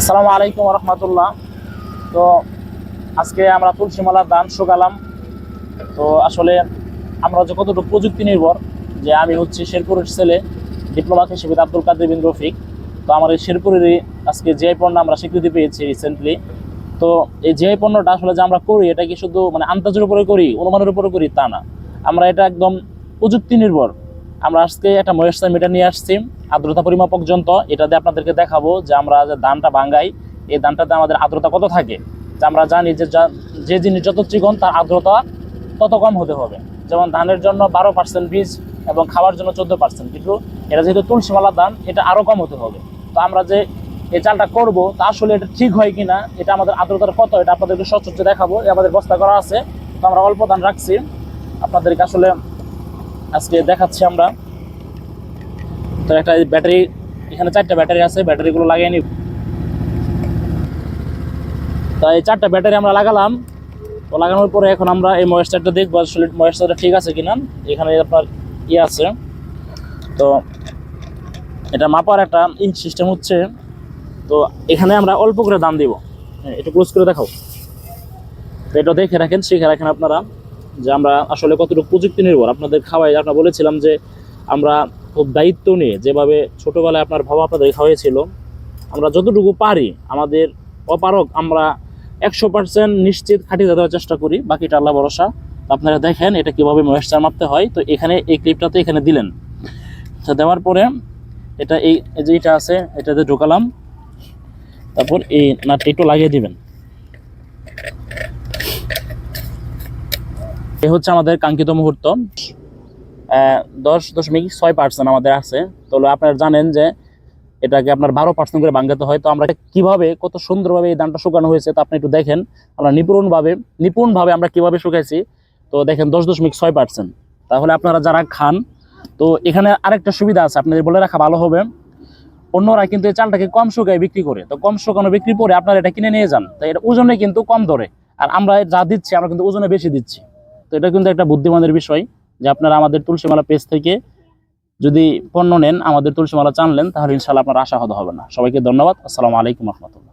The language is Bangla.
আসসালামু আলাইকুম রহমতুল্লাহ। তো আজকে আমরা তুলসীমালার দান শুকালাম। তো আসলে আমরা যে কতটুকু প্রযুক্তি নির্ভর, যে আমি হচ্ছি শেরপুরের ছেলে, ডিপ্লোমা হিসেবে আব্দুল কাদের বিন রফিক। তো আমার এই শেরপুরেরই আজকে যে পণ্য আমরা স্বীকৃতি পেয়েছি রিসেন্টলি তো এই যে পণ্যটা আসলে যে আমরা করি, এটা কি শুধু মানে আন্দাজের উপরে করি, অনুমানের উপরে করি? তা না। আমরা এটা একদম প্রযুক্তি নির্ভর। আমরা আজকে একটা ময়েশ্চার মিটার নিয়ে আসছি। আর্দ্রতা পরিমাপক যন্ত্র এটা দিয়ে আপনাদেরকে দেখাবো যে আমরা যে ধানটা ভাঙ্গাই এই ধানটাতে আমাদের আর্দ্রতা কত থাকে। যে আমরা জানি যে যে জিনিস যত চিকন তার আর্দ্রতা তত কম হতে হবে। যেমন ধানের জন্য বারো পার্সেন্ট বীজ এবং খাওয়ার জন্য চোদ্দ পার্সেন্ট কিন্তু এটা যেহেতু তুলসীমালা ধান, এটা আরও কম হতে হবে। তো আমরা যে এই চালটা করব, তা আসলে এটা ঠিক হয় কিনা, এটা আমাদের আর্দ্রতার কত, এটা আপনাদেরকে সচর্য দেখাবো। আমাদের বস্তা করা আছে। তো আমরা অল্প ধান রাখছি। আপনাদেরকে আসলে আজকে দেখাচ্ছি আমরা। তো একটা ব্যাটারি, এখানে চারটা ব্যাটারি আছে, ব্যাটারিগুলো লাগিয়ে নিব। তো এই চারটা ব্যাটারি আমরা লাগালাম। তো লাগানোর পরে এখন আমরা এই ময়েশ্চারটা দেখব, আসলে ময়েশ্চারটা ঠিক আছে কিনা। এখানে আপনার ইয়ে আছে। তো এটা মাপার একটা ইঞ্চ সিস্টেম হচ্ছে, তো এখানে আমরা অল্প করে দাম দিব। হ্যাঁ একটু ক্লোজ করে দেখাও। তো এটা দেখে রাখেন, শিখে রাখেন আপনারা। যে আমরা আসলে কতটুকু প্রযুক্তি নির্ভর। আপনাদের খাওয়াই আপনার বলেছিলাম যে আমরা খুব দায়িত্ব নিয়ে যেভাবে ছোটোবেলায় আপনার বাবা আপনাদের খাওয়াইছিল আমরা যতটুকু পারি আমাদের অপারক আমরা একশো পার্সেন্ট নিশ্চিত খাটিয়ে দেওয়ার চেষ্টা করি, বাকিটা আল্লাহ ভরসা। আপনারা দেখেন এটা কীভাবে ময়েশ্চার মাপতে হয়। তো এখানে এই ক্লিপটাতে এখানে দিলেন। তো দেওয়ার পরে এটা এই এই যে এটা আছে এটাতে ঢোকালাম। তারপর এই নাটটা একটু লাগিয়ে দিবেন। এ হচ্ছে আমাদের কাঙ্ক্ষিত মুহূর্ত। দশ দশমিক ছয় পার্সেন্ট আমাদের আছে। তো আপনারা জানেন যে এটাকে আপনার বারো পার্সেন্ট করে ভাঙাতে হয়। তো আমরা কীভাবে, কত সুন্দরভাবে এই ধানটা শুকানো হয়েছে তো আপনি একটু দেখেন। আমরা নিপুণভাবে নিপুণভাবে আমরা কীভাবে শুকাইছি, তো দেখেন দশ দশমিক ছয় পার্সেন্ট তাহলে আপনারা যারা খান, তো এখানে আরেকটা সুবিধা আছে, আপনাদের বলে রাখা ভালো হবে। অন্যরা কিন্তু এই চালটাকে কম শুকায় বিক্রি করে। তো কম শুকানো বিক্রি করে আপনারা এটা কিনে নিয়ে যান। তো এটা ওজনে কিন্তু কম ধরে। আর আমরা যা দিচ্ছি, আমরা কিন্তু ওজনে বেশি দিচ্ছি। এটা কিন্তু একটা বুদ্ধিমানের বিষয় যে আপনারা আমাদের তুলসীমালা পেজ থেকে যদি পণ্য নেন, আমাদের তুলসীমালা চানলেন, তাহলে ইনশাল্লাহ আপনার আশা হতে হবে না। সবাইকে ধন্যবাদ। আসসালামু আলাইকুম রহমতুল্লাহ।